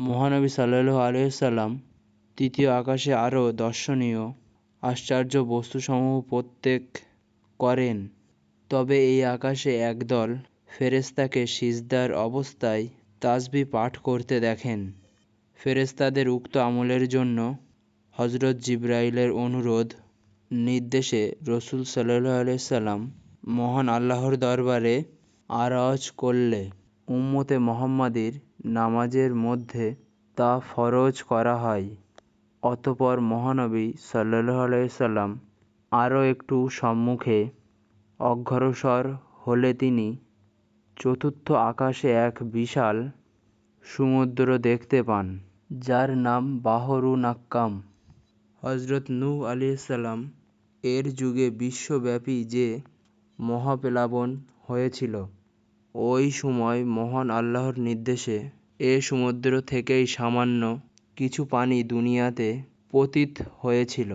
মহানবী সাল্লু আলিয়াল্লাম তৃতীয় আকাশে আরও দর্শনীয় আশ্চর্য বস্তুসমূহ প্রত্যেক করেন। তবে এই আকাশে একদল ফেরেস্তাকে সিজদার অবস্থায় তাসবি পাঠ করতে দেখেন। ফেরেস্তাদের উক্ত আমলের জন্য হজরত জিব্রাইলের অনুরোধ, নির্দেশে রসুল সাল্লাহ আলাইসাল্লাম মহান আল্লাহর দরবারে আরজ করলে উম্মতে মোহাম্মদীর নামাজের মধ্যে তা ফরজ করা হয়। অতপর মহানবী সাল্লাহ আলাইসাল্লাম আরও একটু সম্মুখে অগ্রসর হলে তিনি চতুর্থ আকাশে এক বিশাল সমুদ্র দেখতে পান, যার নাম বাহরু নাক্কাম। হজরত নূহ আলিয়াল্লাম এর যুগে বিশ্বব্যাপী যে মহাপ্লাবন হয়েছিল। ওই সময় মহান আল্লাহর নির্দেশে এ সমুদ্র থেকেই সামান্য কিছু পানি দুনিয়াতে পতিত হয়েছিল।